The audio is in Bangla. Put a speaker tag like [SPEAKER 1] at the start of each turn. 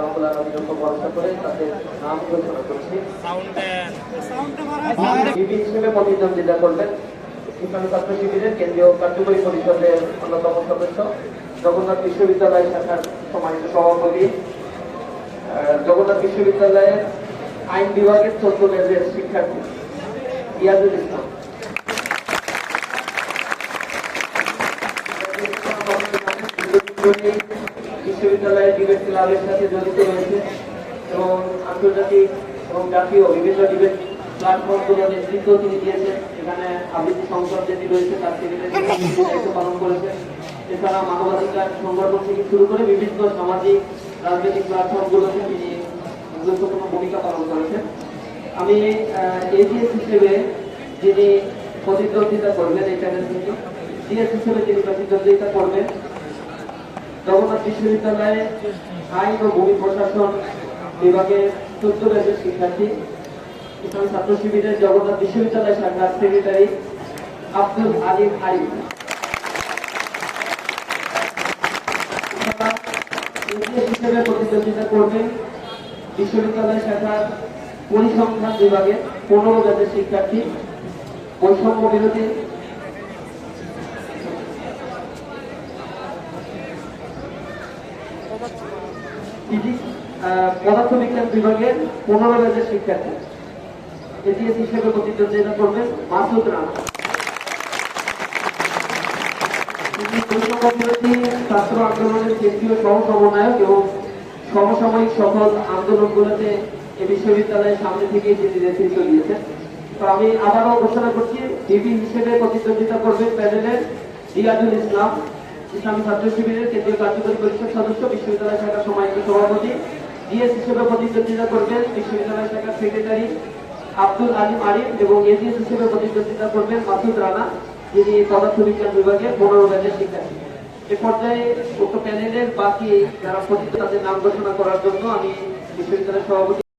[SPEAKER 1] আলামিনের উপর ভরসা করে তাদের নাম ঘোষণা করছি। বিপি হিসেবে প্রতিদ্বন্দ্বিতা করবেন ইসলামী ছাত্র শিবিরের কেন্দ্রীয় কার্যকরী পরিষদের অন্যতম সদস্য জগন্নাথ বিশ্ববিদ্যালয় শাখার সম্মানিত সভাপতি জগন্নাথ বিশ্ববিদ্যালয়ের আইন বিভাগের চোদ্দ মেজের শিক্ষার্থী ইয়াজুল ইসলাম। বিশ্ববিদ্যালয়ের ডিবেট ক্লাবের সাথে জড়িত রয়েছে এবং আন্তর্জাতিক এবং জাতীয় বিভিন্ন ডিবেট প্ল্যাটফর্মগুলো নেতৃত্ব তিনি দিয়েছেন। এখানে আবৃত্তি সংসদ যেটি রয়েছে, তার দায়িত্ব পালন করেছেন। এছাড়া মানবাধিকার সংগঠন থেকে শুরু করে বিভিন্ন সামাজিক, রাজনৈতিক প্ল্যাটফর্মগুলোতে তিনি গুরুত্বপূর্ণ ভূমিকা পালন করেছেন। আমি এজিএস হিসেবে যিনি প্রতিদ্বন্দ্বিতা করবেন এই প্যানেল থেকে ডিএস হিসেবে যিনি প্রতিদ্বন্দ্বিতা করবেন। জগন্নাথ বিশ্ববিদ্যালয়ে আইন ও ভূমি প্রশাসন বিভাগের চোদ্দ ব্যাচের শিক্ষার্থী। ইসলামী ছাত্র শিবিরের জগন্নাথ বিশ্ববিদ্যালয় শাখার সেক্রেটারি আব্দুল আলিম আলিম হিসেবে প্রতিদ্বন্দ্বিতা করবেন বিশ্ববিদ্যালয় শাখার পরিসংখ্যান বিভাগের পনেরো ব্যাচের শিক্ষার্থী। বৈষম্য বিরোধী ফিজিক্স পদার্থবিজ্ঞান বিভাগের পনেরো ব্যাচের শিক্ষার্থী। এটিএস হিসেবে প্রতিদ্বন্দ্বিতা করবেন মাসুদ রানা। ছাত্র আন্দোলনের কেন্দ্রীয় সহ সমন্বয়ক এবং সমসাময়িক সকল আন্দোলনগুলোতে এই বিশ্ববিদ্যালয়ের সামনে থেকে তিনি নেতৃত্ব দিয়েছেন। তো আমি আবারও ঘোষণা করছি, ডিবি হিসেবে প্রতিদ্বন্দ্বিতা করবেন প্যানেলের রিয়াজুল ইসলাম। ইসলামী ছাত্র শিবিরের কেন্দ্রীয় কার্যকরী পরিষদ সদস্য, বিশ্ববিদ্যালয় শাখার সম্মানিত সভাপতি ডিএস হিসেবে প্রতিদ্বন্দ্বিতা করবেন বিশ্ববিদ্যালয় শাখার সেক্রেটারি আব্দুল আলিম আরিফ এবং এজিএস হিসেবে প্রতিদ্বন্দ্বিতা করবেন মাসুদ রানা, যিনি পদার্থবিজ্ঞান বিভাগের পনেরো ব্যাচের শিক্ষার্থী। এ পর্যায়ে উক্ত প্যানেলের বাকি যারা প্রতিদ্বন্দ্বী তাদের নাম ঘোষণা করার জন্য আমি বিশ্ববিদ্যালয়ের সভাপতি